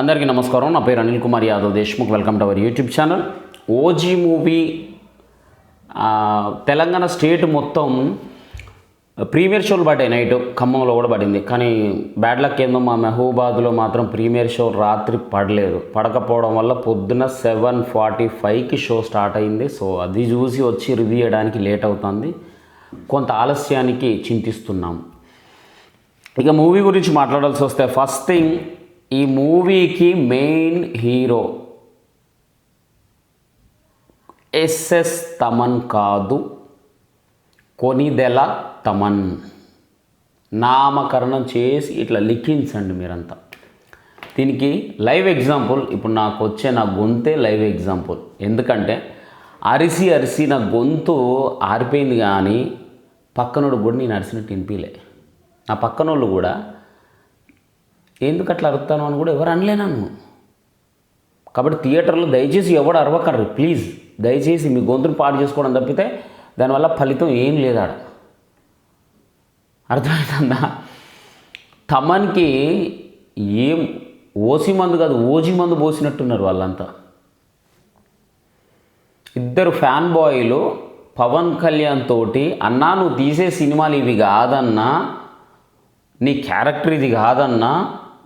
అందరికీ నమస్కారం. నా పేరు Anil Kumar Yadav Deshmukh. Welcome to our YouTube channel. OG movie Telangana state మొత్తం ప్రీమియర్ షోలు పడ్డాయి నైట్. ఖమ్మంలో కూడా పడింది. కానీ బ్యాడ్ లక్ ఏందో మా మెహబూబాద్లో మాత్రం ప్రీమియర్ షో రాత్రి పడలేదు. పడకపోవడం వల్ల పొద్దున సెవెన్ ఫార్టీ ఫైవ్కి షో స్టార్ట్ అయింది. సో అది చూసి వచ్చి రివ్యూ చేయడానికి లేట్ అవుతుంది. కొంత ఆలస్యానికి చింతిస్తున్నాం. ఇక మూవీ గురించి మాట్లాడాల్సి వస్తే ఫస్ట్ థింగ్ ఈ మూవీకి మెయిన్ హీరో ఎస్ఎస్ తమన్ కాదు కొనిదెల తమన్. నామకరణం చేసి ఇట్లా లిఖించండి మీరంతా. దీనికి లైవ్ ఎగ్జాంపుల్ ఇప్పుడు నాకు వచ్చే నా గొంతే లైవ్ ఎగ్జాంపుల్. ఎందుకంటే అరిసి అరిసి నా గొంతు ఆరిపోయింది కానీ పక్కనోడు కూడా నేను అరిసినట్టు వినిపించలే నా పక్కనోళ్ళు కూడా ఎందుకు అట్లా అరుతాను అని కూడా ఎవరు అనలే కాబట్టి థియేటర్లో దయచేసి ఎవడు అరవకండి ప్లీజ్. దయచేసి మీ గొంతును పాడు చేసుకోవడం తప్పితే దానివల్ల ఫలితం ఏం లేదాడ. అర్థమవుతుందా తమన్కి ఏం ఓసి మందు కాదు ఓజీ మందు పోసినట్టున్నారు వాళ్ళంతా. ఇద్దరు ఫ్యాన్ బాయ్లు పవన్ కళ్యాణ్ తోటి అన్నా నువ్వు తీసే సినిమాలు ఇవి కాదన్నా నీ క్యారెక్టర్ ఇది కాదన్నా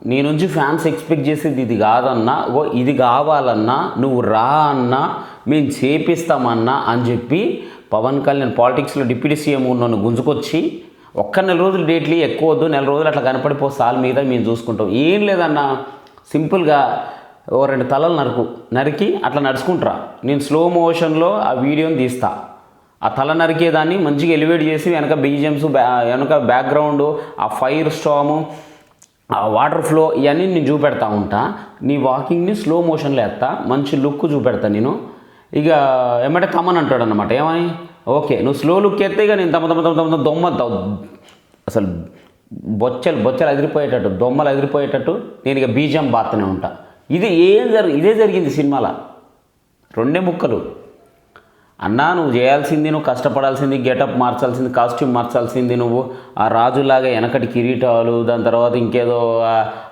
నీ నుంచి ఫ్యాన్స్ ఎక్స్పెక్ట్ చేసేది ఇది కాదన్నా ఓ ఇది కావాలన్నా నువ్వు రా అన్నా మేము చేపిస్తామన్నా అని చెప్పి పవన్ కళ్యాణ్ పాలిటిక్స్లో డిప్యూటీ సీఎం నన్ను గుంజుకొచ్చి ఒక్క నెల రోజులు డేట్లు ఎక్కువ వద్దు నెల రోజులు అట్లా కనపడిపో సాల్ మీద మేము చూసుకుంటాం. ఏం లేదన్నా సింపుల్గా ఓ రెండు తలలు నరుకు నరికి అట్లా నడుచుకుంటారా. నేను స్లో మోషన్లో ఆ వీడియోని తీస్తా. ఆ తల నరికేదాన్ని మంచిగా ఎలివేట్ చేసి వెనక బీజిఎమ్స్ బ్యా వెనక బ్యాక్గ్రౌండ్ ఆ ఫైర్ స్టాము ఆ వాటర్ ఫ్లో ఇవన్నీ నేను చూపెడతా ఉంటా. నీ వాకింగ్ని స్లో మోషన్లో వేస్తా మంచి లుక్ చూపెడతా నేను. ఇక ఏమంటే తమ్మని అంటాడు అనమాట ఏమని? ఓకే నువ్వు స్లో లుక్ ఎత్తే ఇక నేను తమ తమ తమ తమ దొమ్మ అసలు బొచ్చలు బొచ్చలు అదిరిపోయేటట్టు దొమ్మలు అదిరిపోయేటట్టు నేను ఇక బీజం బాత్తనే ఉంటా. ఇది ఏం జరి ఇదే జరిగింది సినిమాలో. రెండే ముక్కలు. అన్నా నువ్వు చేయాల్సింది నువ్వు కష్టపడాల్సింది గెటప్ మార్చాల్సింది కాస్ట్యూమ్ మార్చాల్సింది నువ్వు. ఆ రాజులాగా వెనకటి కిరీటాలు దాని తర్వాత ఇంకేదో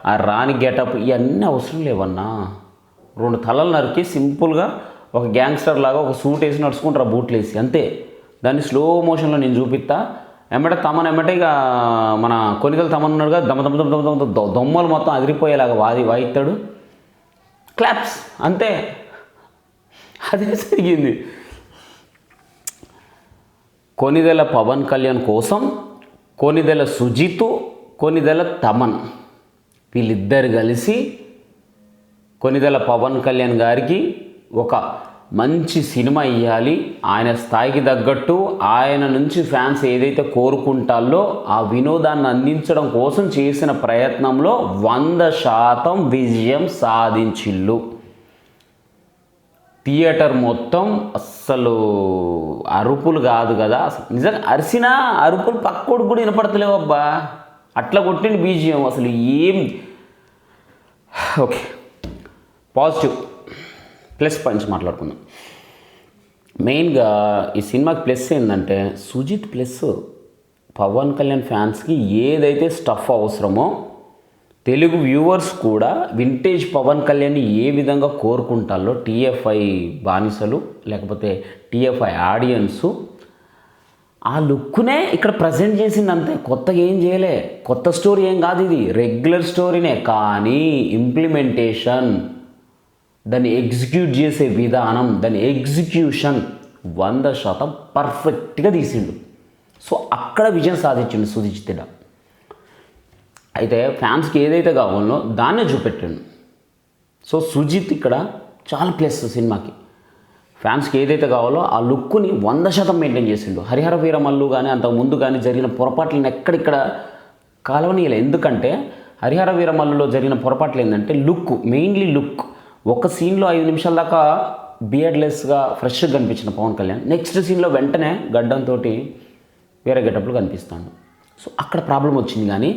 ఆ- రాణి గెటప్ ఇవన్నీ అవసరం లేవన్నా. రెండు తలలు నరికి సింపుల్గా ఒక గ్యాంగ్స్టర్ లాగా ఒక సూట్ వేసి నడుచుకుంటారు బూట్లు వేసి అంతే. దాన్ని స్లో మోషన్లో నేను చూపిస్తా. ఎమ్మటే తమన్ ఎమ్మటే ఇక మన కొనికలు తమన్ ఉన్నాడుగా దమ దమ దమ దమ దమ దొమ్మలు మొత్తం అదిరిపోయేలాగా వాది వాయిస్తాడు. క్లాప్స్ అంతే. అదే జరిగింది. కొనిదెల పవన్ కళ్యాణ్ కోసం కొనిదెల సుజిత్ కొనిదెల తమన్. వీళ్ళిద్దరు కలిసి కొనిదెల పవన్ కళ్యాణ్ గారికి ఒక మంచి సినిమా ఇవ్వాలి ఆయన స్థాయికి తగ్గట్టు ఆయన నుంచి ఫ్యాన్స్ ఏదైతే కోరుకుంటారో ఆ వినోదాన్ని అందించడం కోసం చేసిన ప్రయత్నంలో వంద శాతం విజయం సాధించిల్లు థియేటర్ మొత్తం అస్సలు అరుపులు కాదు కదా. నిజంగా అరిసినా అరుపులు పక్కోడు కూడా వినపడతలేవు అబ్బా. అట్లా కొట్టింది బీజియం అసలు ఏం. ఓకే. పాజిటివ్. ప్లస్ పాయింట్స్ మాట్లాడుకుందాం. మెయిన్గా ఈ సినిమాకి ప్లస్ ఏంటంటే సుజిత్ ప్లస్ పవన్ కళ్యాణ్ ఫ్యాన్స్కి ఏదైతే స్టఫ్ అవసరమో తెలుగు వ్యూవర్స్ కూడా వింటేజ్ పవన్ కళ్యాణ్ని ఏ విధంగా కోరుకుంటారో టీఎఫ్ఐ బానిసలు లేకపోతే టీఎఫ్ఐ ఆడియన్స్ ఆ లుక్నే ఇక్కడ ప్రజెంట్ చేసింది అంతే కొత్తగా ఏం చేయలే. కొత్త స్టోరీ ఏం కాదు ఇది. రెగ్యులర్ స్టోరీనే. కానీ ఇంప్లిమెంటేషన్ దాన్ని ఎగ్జిక్యూట్ చేసే విధానం దాని ఎగ్జిక్యూషన్ వంద శాతం పర్ఫెక్ట్గా తీసిండు. సో అక్కడ విజయం సాధించిండు సుజిత్ అయితే ఫ్యాన్స్కి ఏదైతే కావాలో దాన్నే చూపెట్టాడు. సో సుజిత్ ఇక్కడ చాలా ప్లస్ సినిమాకి. ఫ్యాన్స్కి ఏదైతే కావాలో ఆ లుక్ని వంద శాతం మెయింటైన్ చేసిండు. హరిహర వీరమల్లు కానీ అంత ముందు కానీ జరిగిన పొరపాట్లను ఎక్కడిక్కడ కాలవనీయలే. ఎందుకంటే హరిహర వీరమల్లులో జరిగిన పొరపాట్లు ఏంటంటే లుక్ మెయిన్లీ లుక్ ఒక సీన్లో ఐదు నిమిషాల దాకా బియర్డ్లెస్గా ఫ్రెష్గా కనిపించిన పవన్ కళ్యాణ్. నెక్స్ట్ సీన్లో వెంటనే గడ్డంతో వేరే గెటప్లు కనిపిస్తాను. సో అక్కడ ప్రాబ్లం వచ్చింది కానీ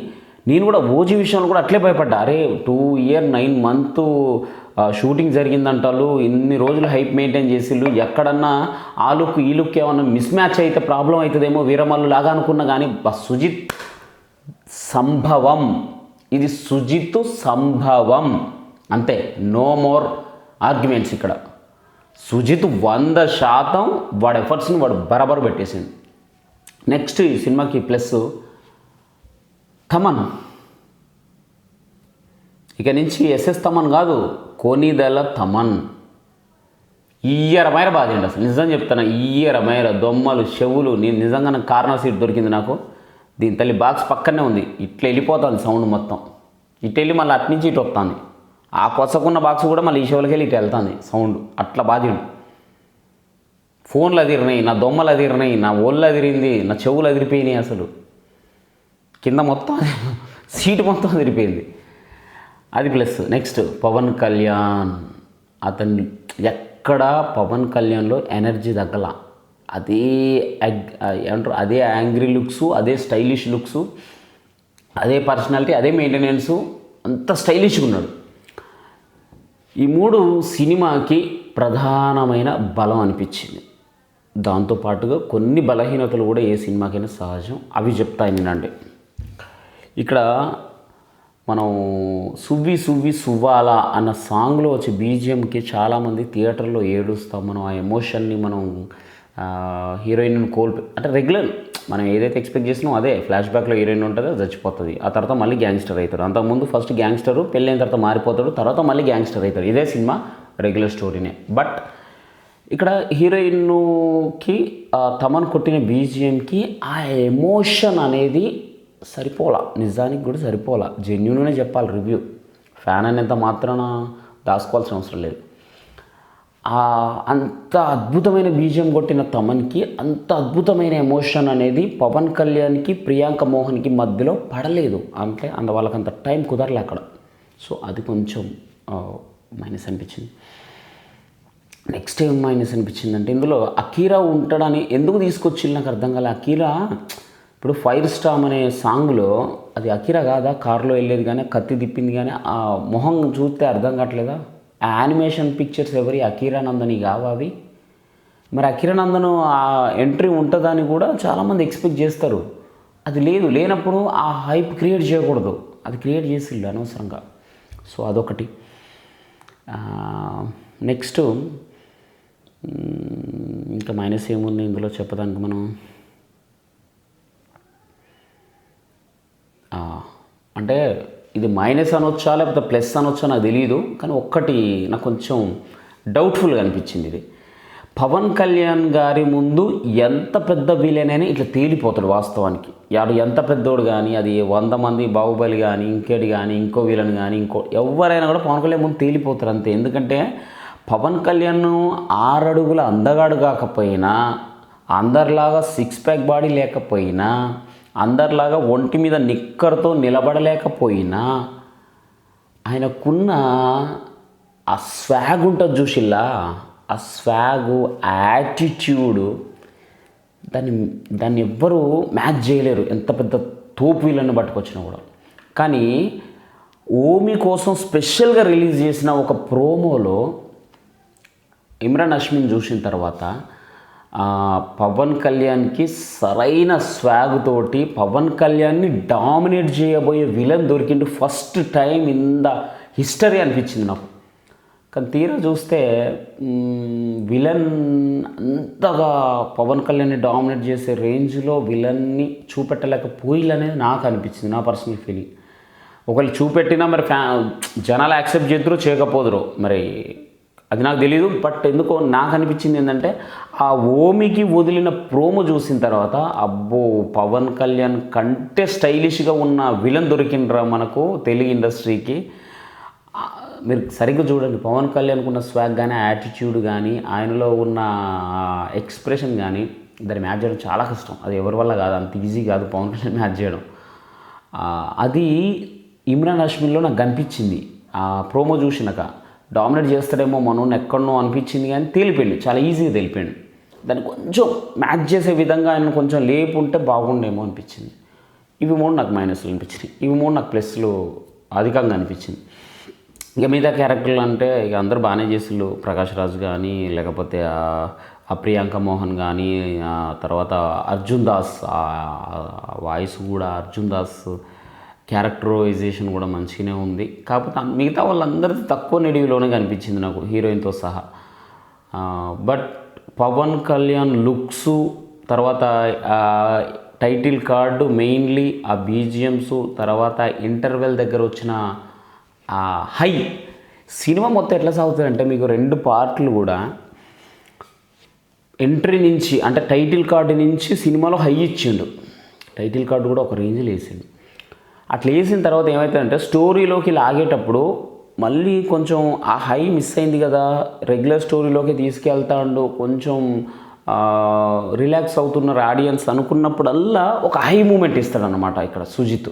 నేను కూడా ఓజీ విషయంలో కూడా అట్లే భయపడ్డా. అరే two year nine month shooting జరిగిందంటారు ఇన్ని రోజులు హైప్ మెయింటైన్ చేసిళ్ళు ఎక్కడన్నా ఆ లుక్ ఈ లుక్ ఏమన్నా మిస్ మ్యాచ్ అయితే ప్రాబ్లం అవుతుందేమో వీరమల్లు లాగా అనుకున్నా కానీ సుజిత్ సంభవం. ఇది సుజిత్ సంభవం. అంతే నో మోర్ ఆర్గ్యుమెంట్స్ ఇక్కడ. సుజిత్ వంద శాతం వాడి ఎఫర్ట్స్ని వాడు బరాబర్ పెట్టేసింది నెక్స్ట్ ఈ సినిమాకి ప్లస్ తమన్. ఇక నుంచి ఎస్ఎస్ తమన్ కాదు కోనిదల తమన్. ఈయరమైన బాధండి అసలు? నిజం చెప్తాను ఈయరమైన దొమ్మలు చెవులు నేను నిజంగా నాకు కార్నర్ సీట్ దొరికింది నాకు. దీని తల్లి బాక్స్ పక్కనే ఉంది ఇట్లా వెళ్ళిపోతుంది సౌండ్ మొత్తం. ఇటు వెళ్ళి మళ్ళీ అటు నుంచి ఇటు వస్తుంది. ఆ కొసకున్న బాక్స్ కూడా మళ్ళీ ఈ చెవులకి వెళ్ళి ఇటు వెళ్తుంది సౌండ్. అట్లా బాధిండు ఫోన్లు అదిరినాయి నా దొమ్మలు అదిరినాయి నా ఒళ్ళు అదిరింది నా చెవులు అదిరిపోయినాయి అసలు. కింద మొత్తం సీటు మొత్తం తిరిపోయింది అది ప్లస్ నెక్స్ట్ పవన్ కళ్యాణ్. అతన్ని ఎక్కడ పవన్ కళ్యాణ్లో ఎనర్జీ తగ్గల. అదే ఏమంటారు? అదే యాంగ్రీ లుక్స్ అదే స్టైలిష్ లుక్స్ అదే పర్సనాలిటీ అదే మెయింటెనెన్స్ అంత స్టైలిష్గా ఉన్నాడు. ఈ మూడు సినిమాకి ప్రధానమైన బలం అనిపించింది. దాంతోపాటుగా కొన్ని బలహీనతలు కూడా ఏ సినిమాకైనా సహజం. అవి చెప్తాయి నేనండి ఇక్కడ మనం సువ్వి సువ్వి సువ్వాలా అన్న సాంగ్లో వచ్చే బీజిఎంకి చాలామంది థియేటర్లో ఏడుస్తాం. మనం ఆ ఎమోషన్ని మనం హీరోయిన్ కోల్పి అంటే రెగ్యులర్ మనం ఏదైతే ఎక్స్పెక్ట్ చేసినామో అదే. ఫ్లాష్ బ్యాక్లో హీరోయిన్ ఉంటుందో చచ్చిపోతుంది. ఆ తర్వాత మళ్ళీ గ్యాంగ్స్టర్ అవుతాడు. అంతకుముందు ఫస్ట్ గ్యాంగ్స్టరు పెళ్ళైన తర్వాత మారిపోతాడు తర్వాత మళ్ళీ గ్యాంగ్స్టర్ అవుతాడు. ఇదే సినిమా రెగ్యులర్ స్టోరీనే. బట్ ఇక్కడ హీరోయిన్కి ఆ కొట్టిన బీజిఎంకి ఆ ఎమోషన్ అనేది సరిపోలా. నిజానికి కూడా సరిపోలా. జెన్యున్గానే చెప్పాలి రివ్యూ. ఫ్యాన్ అనేంత మాత్రాన దాచుకోవాల్సిన అవసరం లేదు. అంత అద్భుతమైన బీజం కొట్టిన తమన్కి అంత అద్భుతమైన ఎమోషన్ అనేది పవన్ కళ్యాణ్కి ప్రియాంక మోహన్కి మధ్యలో పడలేదు. అంటే అంత వాళ్ళకి అంత టైం కుదరలే అక్కడ. సో అది కొంచెం మైనస్ అనిపించింది. నెక్స్ట్ ఏం మైనస్ అనిపించింది అంటే ఇందులో అకీరా ఉంటాడని ఎందుకు తీసుకొచ్చి నాకు అర్థం కాలే. అకీరా ఇప్పుడు ఫైర్ స్టామ్ అనే సాంగ్లో అది అకీరా కాదా? కారులో వెళ్ళేది కానీ కత్తి తిప్పింది కానీ ఆ మొహం చూస్తే అర్థం కావట్లేదా? ఆ యానిమేషన్ పిక్చర్స్ ఎవరి? అకిరానందని కావా అవి? మరి అకిరానందను ఆ ఎంట్రీ ఉంటుందని కూడా చాలామంది ఎక్స్పెక్ట్ చేస్తారు. అది లేదు. లేనప్పుడు ఆ హైప్ క్రియేట్ చేయకూడదు. అది క్రియేట్ చేసిళ్ళు అనవసరంగా. సో అదొకటి. నెక్స్ట్ ఇంకా మైనస్ ఏముంది ఇందులో చెప్పడానికి మనం ఆ, అంటే ఇది మైనస్ అనొచ్చా లేకపోతే ప్లస్ అనొచ్చా నాకు తెలియదు కానీ ఒక్కటి నాకు కొంచెం డౌట్ఫుల్గా అనిపించింది ఇది. పవన్ కళ్యాణ్ గారి ముందు ఎంత పెద్ద విలనైనా ఇట్లా తేలిపోతాడు వాస్తవానికి. యాడు ఎంత పెద్దోడు కానీ అది వంద మంది బాహుబలి కానీ ఇంకేటి కానీ ఇంకో విలన్ కానీ ఇంకో ఎవరైనా కూడా పవన్ కళ్యాణ్ ముందు తేలిపోతారు అంతే. ఎందుకంటే పవన్ కళ్యాణ్ ఆరడుగుల అందగాడు కాకపోయినా అందరిలాగా సిక్స్ ప్యాక్ బాడీ లేకపోయినా అందరిలాగా ఒంటి మీద నిక్కర్తో నిలబడలేకపోయినా ఆయనకున్న ఆ స్వాగ్ ఉంటుంది చూసిల్లా? ఆ స్వాగు యాటిట్యూడు దాన్ని దాన్ని ఎవ్వరూ మ్యాచ్ చేయలేరు. ఎంత పెద్ద తోపు వీళ్ళని పట్టుకొచ్చినా కూడా. కానీ ఓమి కోసం స్పెషల్గా రిలీజ్ చేసిన ఒక ప్రోమోలో ఇమ్రాన్ అష్మిన్ చూసిన తర్వాత పవన్ కళ్యాణ్కి సరైన స్వాగ్ తోటి పవన్ కళ్యాణ్ని డామినేట్ చేయబోయే villain దొరికిండు first time in the history అనిపించింది నాకు. కానీ తీరా చూస్తే విలన్ అంతగా పవన్ కళ్యాణ్ని డామినేట్ చేసే రేంజ్లో విలన్ని చూపెట్టలేకపోయిలనేది నాకు అనిపించింది నా పర్సనల్ ఫీలింగ్ ఒకళ్ళు చూపెట్టినా మరి ఫ్యా జనాలు యాక్సెప్ట్ చేద్దరు చేయకపోదురు మరి అది నాకు తెలియదు బట్ ఎందుకో నాకు అనిపించింది ఏంటంటే ఆ ఓమికి వదిలిన ప్రోమో చూసిన తర్వాత అబ్బో పవన్ కళ్యాణ్ కంటే స్టైలిష్గా ఉన్న విలన్ దొరికిండ్రా మనకు తెలుగు ఇండస్ట్రీకి. మీరు సరిగ్గా చూడండి పవన్ కళ్యాణ్కి ఉన్న స్వాగ్ కానీ యాటిట్యూడ్ కానీ ఆయనలో ఉన్న ఎక్స్ప్రెషన్ కానీ దాన్ని మ్యాచ్ చేయడం చాలా కష్టం. అది ఎవరి వల్ల కాదు అంత ఈజీ కాదు పవన్ కళ్యాణ్ మ్యాచ్ చేయడం. అది ఇమ్రాన్ హష్మిన్లో నాకు కనిపించింది. ఆ ప్రోమో చూసినాక. డామినేట్ చేస్తాడేమో మనోని ఎక్కడనో అనిపించింది కానీ తేలిపోయింది చాలా ఈజీగా తెలిపాడు దాన్ని కొంచెం మ్యాచ్ చేసే విధంగా ఆయన కొంచెం లేపు ఉంటే బాగుండేమో అనిపించింది. ఇవి మూడు నాకు మైనస్లు అనిపించినాయి. ఇవి మూడు నాకు ప్లస్లు అధికంగా అనిపించింది. ఇక మిగతా క్యారెక్టర్లు అంటే ఇక అందరూ బాగానే చేసిళ్ళు. ప్రకాష్ రాజ్ కానీ లేకపోతే ఆ- ప్రియాంక మోహన్ కానీ తర్వాత అర్జున్ దాస్ వాయిస్ కూడా అర్జున్ దాస్ క్యారెక్టరైజేషన్ కూడా మంచిగానే ఉంది. కాకపోతే మిగతా వాళ్ళందరిది తక్కువ నిడివిలోనే కనిపించింది నాకు హీరోయిన్తో సహా. బట్ పవన్ కళ్యాణ్ లుక్స్ తర్వాత టైటిల్ కార్డు మెయిన్లీ ఆ బీజిఎమ్స్ తర్వాత ఇంటర్వెల్ దగ్గర వచ్చిన ఆ హై సినిమా మొత్తం ఎట్లా సాగుతుందంటే మీకు రెండు పార్ట్లు కూడా ఎంట్రీ నుంచి అంటే టైటిల్ కార్డు నుంచి సినిమాలో హై ఇచ్చిండు. టైటిల్ కార్డు కూడా ఒక రేంజ్లో వేసిండు. అట్లా వేసిన తర్వాత ఏమవుతుందంటే స్టోరీలోకి లాగేటప్పుడు మళ్ళీ కొంచెం ఆ హై మిస్ అయింది కదా రెగ్యులర్ స్టోరీలోకి తీసుకెళ్తాడు కొంచెం రిలాక్స్ అవుతున్నారు ఆడియన్స్ అనుకున్నప్పుడల్లా ఒక హై మూమెంట్ ఇస్తాడనమాట ఇక్కడ సుజిత్.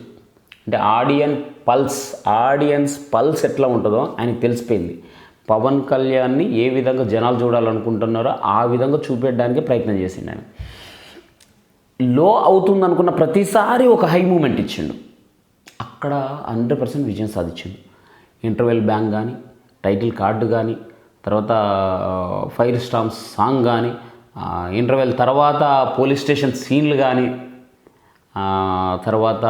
అంటే ఆడియన్ పల్స్ ఆడియన్స్ పల్స్ ఎట్లా ఉంటుందో ఆయనకి తెలిసిపోయింది. పవన్ కళ్యాణ్ని ఏ విధంగా జనాలు చూడాలనుకుంటున్నారో ఆ విధంగా చూపెట్టడానికి ప్రయత్నం చేసిండు ఆయన. లో అవుతుంది అనుకున్న ప్రతిసారి ఒక హై మూమెంట్ ఇచ్చిండు. అక్కడ హండ్రెడ్ పర్సెంట్ విజయం సాధించిండు. ఇంటర్వెల్ బ్యాంక్ కానీ టైటిల్ కార్డు కానీ తర్వాత ఫైర్ స్టామ్స్ సాంగ్ కానీ ఇంటర్వెల్ తర్వాత పోలీస్ స్టేషన్ సీన్లు కానీ తర్వాత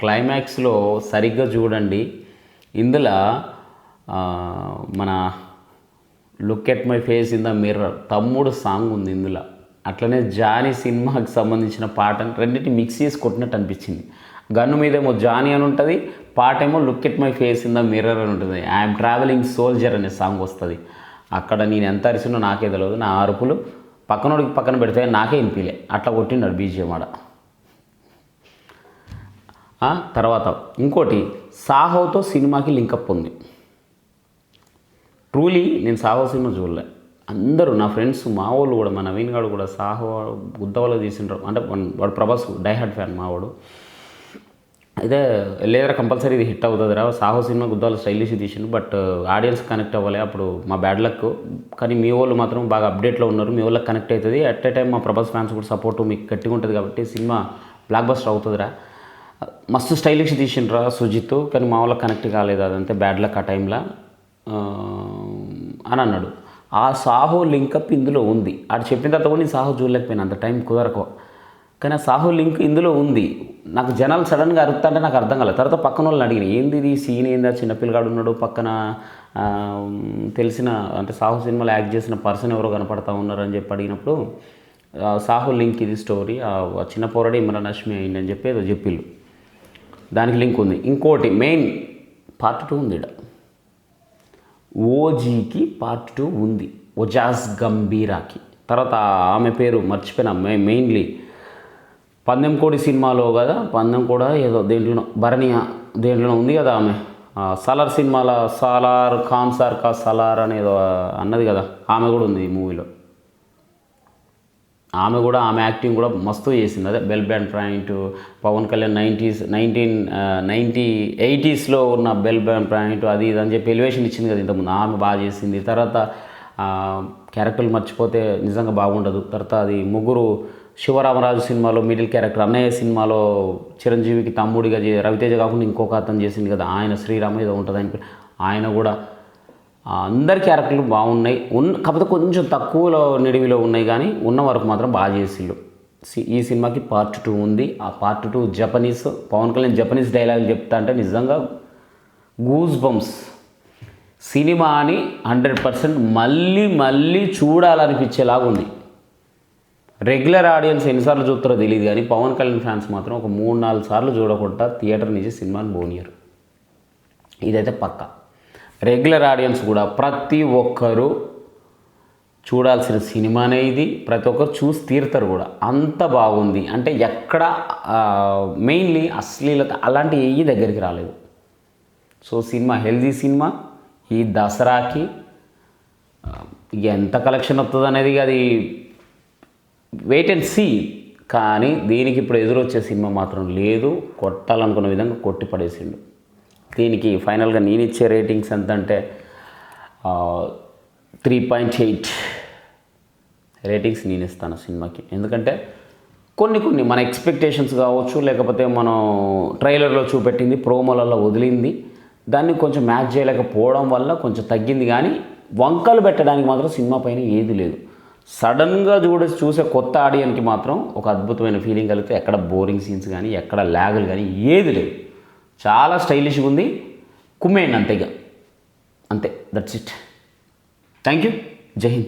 క్లైమాక్స్లో సరిగ్గా చూడండి. ఇందులో మన look at my face in the mirror Thammudu song ఉంది ఇందులో. అట్లనే జానీ సినిమాకి సంబంధించిన పాటని రెండింటి మిక్స్ చేసి కొట్టినట్టు అనిపించింది. గన్ను మీదేమో జానీ అని ఉంటుంది పాట ఏమో look at my face in the mirror అని ఉంటుంది. ఐఎమ్ ట్రావెలింగ్ సోల్జర్ అనే సాంగ్ వస్తుంది. అక్కడ నేను ఎంత అరిసినో నాకే తెలియదు నా అరుపులు పక్కనోడికి పక్కన పెడితే నాకే వినిపించలే అట్లా కొట్టిండాడు బీజిఎం ఆడ తర్వాత ఇంకోటి సాహోతో సినిమాకి లింకప్ ఉంది. ట్రూలీ నేను సాహో సినిమా చూడలే. అందరూ నా ఫ్రెండ్స్ మా వాళ్ళు కూడా మా నవీన్ గారు కూడా సాహో గుద్దవలో తీసిండ్రు. అంటే వాడు- ప్రభాస్ డైహార్డ్ ఫ్యాన్ మావాడు అయితే లేదరా కంపల్సరీ ఇది హిట్ అవుతుంది రా. సాహో సినిమా గుద్దాలు స్టైలిష్ తీసిండు బట్ uh, ఆడియన్స్ కనెక్ట్ అవ్వాలి. అప్పుడు మా బ్యాడ్ లక్ కానీ మీ వాళ్ళు మాత్రం బాగా అప్డేట్లో ఉన్నారు. మీ వాళ్ళకి కనెక్ట్ అవుతుంది అట్ ఏ టైం మా ప్రభాస్ ఫ్యాన్స్ కూడా సపోర్ట్ మీకు గట్టిగా ఉంటుంది కాబట్టి సినిమా బ్లాక్ బస్టర్ అవుతుందిరా. మస్తు స్టైలిష్ తీసిండ్రా సుజిత్ కానీ మా వాళ్ళకి కనెక్ట్ కాలేదు. అదంతే బ్యాడ్ లక్ ఆ టైంలో అని అన్నాడు. ఆ సాహో లింకప్ ఇందులో ఉంది. ఆడు చెప్పిన తర్వాత కూడా నేను సాహో చూడలేకపోయినా. అంత టైం కుదరకో. కానీ ఆ సాహో లింక్ ఇందులో ఉంది. నాకు జనాలు సడన్గా అరుపుతుంటే నాకు అర్థం కాలేదు. తర్వాత పక్కన వాళ్ళని అడిగిన ఏంది ఇది? సీన్ ఏందా? చిన్నపిల్లగాడు ఉన్నాడు పక్కన తెలిసిన అంటే సాహో సినిమాలో యాక్ట్ చేసిన పర్సన్ ఎవరో కనపడతా ఉన్నారు అని చెప్పి అడిగినప్పుడు సాహు సాహో లింక్ ఇది స్టోరీ ఆ చిన్న పోరాడే ఇమ్రాన్ హష్మి అయింది అని చెప్పి ఏదో చెప్పిళ్ళు. దానికి లింక్ ఉంది. ఇంకోటి మెయిన్ పార్ట్ టూ ఉంది ఇక్కడ ఓజీకి పార్ట్ టూ ఉంది. ఒజాస్ గంభీరాకి. తర్వాత ఆమె పేరు మర్చిపోయినా మెయిన్లీ పందెం కోడి సినిమాలో కదా పందెం కూడా ఏదో దేంట్లో భరణి దేంట్లో ఉంది కదా ఆమె. సలార్ సినిమాలో సాలార్ ఖాన్ సార్ కా సలార్ అనేదో అన్నది కదా ఆమె కూడా ఉంది ఈ మూవీలో. ఆమె కూడా ఆమె యాక్టింగ్ కూడా మస్తు చేసింది. అదే bell band point Pawan Kalyan nineties nineteen ninety ఎయిటీస్లో ఉన్న బెల్ బ్యాండ్ పాయింట్ అది ఇది అని చెప్పి ఎలివేషన్ ఇచ్చింది కదా ఇంతకుముందు. ఆమె బాగా చేసింది. తర్వాత క్యారెక్టర్లు మర్చిపోతే నిజంగా బాగుండదు. తర్వాత అది ముగ్గురు శివరామరాజు సినిమాలో మిడిల్ క్యారెక్టర్ అన్నయ్య సినిమాలో చిరంజీవికి తమ్ముడిగా రవితేజ కాకుండా ఇంకొక అతను చేసింది కదా ఆయన శ్రీరామ ఏదో ఉంటుంది ఆయన ఆయన కూడా అందరి క్యారెక్టర్లు బాగున్నాయి. ఉన్న కాకపోతే కొంచెం తక్కువలో నిడివిలో ఉన్నాయి కానీ ఉన్న వరకు మాత్రం బాగా చేసిండు. సి- ఈ సినిమాకి పార్ట్ టూ ఉంది. ఆ part two Japanese Pawan Kalyan Japanese dialogue చెప్తా అంటే నిజంగా గూజ్ బంప్స్ సినిమాని హండ్రెడ్ పర్సెంట్ మళ్ళీ మళ్ళీ చూడాలనిపించేలాగా ఉంది రెగ్యులర్ ఆడియన్స్ ఎన్నిసార్లు చూస్తారో తెలియదు కానీ పవన్ కళ్యాణ్ ఫ్యాన్స్ మాత్రం ఒక మూడు నాలుగు సార్లు చూడకుండా థియేటర్ నుంచి సినిమాని పోనీయరు. ఇదైతే పక్క. రెగ్యులర్ ఆడియన్స్ కూడా ప్రతి ఒక్కరూ చూడాల్సిన సినిమానే ఇది. ప్రతి ఒక్కరు చూసి తీరుతారు కూడా. అంత బాగుంది. అంటే ఎక్కడ మెయిన్లీ అశ్లీలత అలాంటి ఏ దగ్గరికి రాలేదు. So cinema healthy cinema. ఈ దసరాకి ఎంత కలెక్షన్ వస్తుంది అనేది అది వెయిట్ అండ్ సీ కానీ దీనికి ఇప్పుడు ఎదురొచ్చే సినిమా మాత్రం లేదు. కొట్టాలనుకున్న విధంగా కొట్టి పడేసిండు దీనికి ఫైనల్గా నేను ఇచ్చే రేటింగ్స్ ఎంత అంటే త్రీ పాయింట్ ఎయిట్ రేటింగ్స్ నేను ఇస్తాను సినిమాకి. ఎందుకంటే కొన్ని కొన్ని మన ఎక్స్పెక్టేషన్స్ కావచ్చు లేకపోతే మనం ట్రైలర్లో చూపెట్టింది ప్రోమోలలో వదిలింది దాన్ని కొంచెం మ్యాచ్ చేయలేకపోవడం వల్ల కొంచెం తగ్గింది. కానీ వంకలు పెట్టడానికి మాత్రం సినిమా పైన ఏది లేదు. సడన్గా చూడ చూసే కొత్త ఆడియన్కి మాత్రం ఒక అద్భుతమైన ఫీలింగ్ కలిగితే ఎక్కడ బోరింగ్ సీన్స్ కానీ ఎక్కడ ల్యాగులు కానీ ఏది లేదు చాలా స్టైలిష్గా ఉంది. కుమ్మేయండి అంతే ఇక. అంతే. దట్స్ ఇట్ థ్యాంక్ యూ జై హింద్